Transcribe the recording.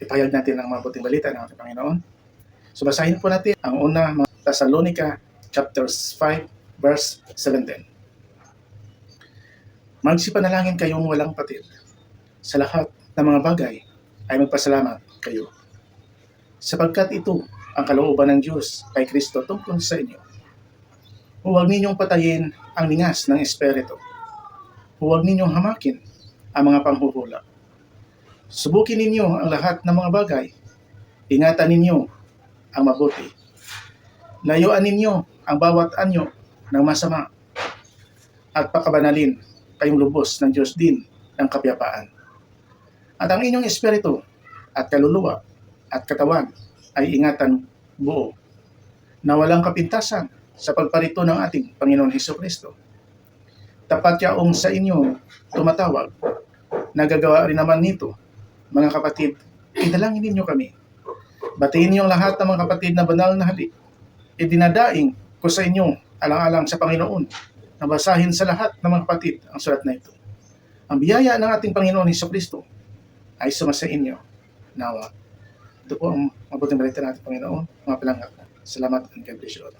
ipahayag natin ang mabuting balita ng ating Panginoon. So basahin po natin ang una, mga Thessalonica chapters 5 verse 17. Magsipanalangin kayong walang patid. Sa lahat ng mga bagay ay magpasalamat kayo. Sapagkat ito ang kalooban ng Diyos kay Kristo tungkol sa inyo. Huwag ninyong patayin ang lingas ng Espiritu. Huwag ninyong hamakin ang mga panghuhula. Subukin ninyo ang lahat ng mga bagay. Ingatan ninyo ang mabuti. Layuan ninyo ang bawat anyo ng masama at pakabanalin kayong lubos ng Diyos din ng kapayapaan. At ang inyong espiritu at kaluluwa at katawan ay ingatan buo na walang kapintasan sa pagparito ng ating Panginoon Heso Kristo. Tapat yaong sa inyo tumatawag, nagagawa rin naman nito, mga kapatid, idalangin ninyo kami. Batiin niyo ang lahat ng mga kapatid na banal na halik. Idinadaing ko sa inyo, alang-alang sa Panginoon, na basahin sa lahat ng mga kapatid ang sulat na ito. Ang biyaya ng ating Panginoon Heso Kristo ay sumasa inyo. Nawa. Ito po ang mabuting balita ng ating Panginoon, mga palangak. Salamat and God bless you all.